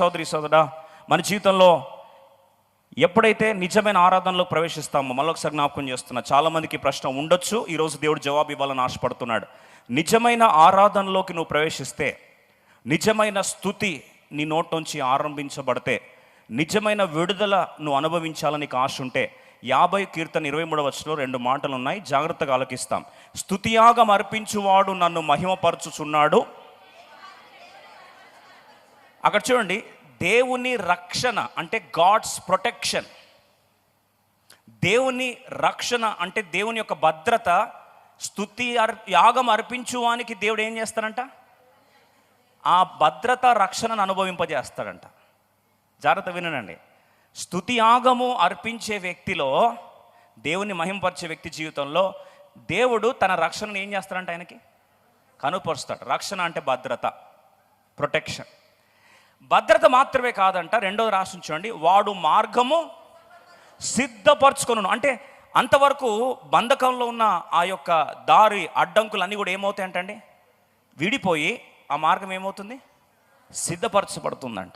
సోదరి సోదరా మన జీవితంలో ఎప్పుడైతే నిజమైన ఆరాధనలో ప్రవేశిస్తామో మళ్ళొకసారి జ్ఞాపకం చేస్తున్నా చాలామందికి ఈ ప్రశ్న ఉండొచ్చు ఈరోజు దేవుడు జవాబు ఇవ్వాలని ఆశపడుతున్నాడు. నిజమైన ఆరాధనలోకి నువ్వు ప్రవేశిస్తే నిజమైన స్థుతి నీ నోట్లోంచి ఆరంభించబడితే నిజమైన విడుదల నువ్వు అనుభవించాలని నీకు ఆశ ఉంటే యాభై కీర్తన ఇరవై మూడవ వచ్చలో రెండు మాటలు ఉన్నాయి జాగ్రత్తగా ఆలకిస్తాం. స్థుతియాగం అర్పించువాడు నన్ను మహిమపరచుచున్నాడు అక్కడ చూడండి దేవుని రక్షణ అంటే గాడ్స్ ప్రొటెక్షన్ దేవుని రక్షణ అంటే దేవుని యొక్క భద్రత స్థుతి అర్ యాగం అర్పించువానికి దేవుడు ఏం చేస్తాడంట? ఆ భద్రత రక్షణను అనుభవింపజేస్తాడంట. జాగ్రత్త వినండి. స్థుతి యాగము అర్పించే వ్యక్తిలో దేవుని మహింపరిచే వ్యక్తి జీవితంలో దేవుడు తన రక్షణను ఏం చేస్తాడంట ఆయనకి? కనుపరుస్తాడు. రక్షణ అంటే భద్రత ప్రొటెక్షన్ భద్రత మాత్రమే కాదంట రెండోది రాసి చూడండి. వాడు మార్గము సిద్ధపరచుకొను అంటే అంతవరకు బంధకంలో ఉన్న ఆ యొక్క దారి అడ్డంకులు అన్నీ కూడా ఏమవుతాయంటండి? విడిపోయి ఆ మార్గం ఏమవుతుంది? సిద్ధపరచబడుతుందంట.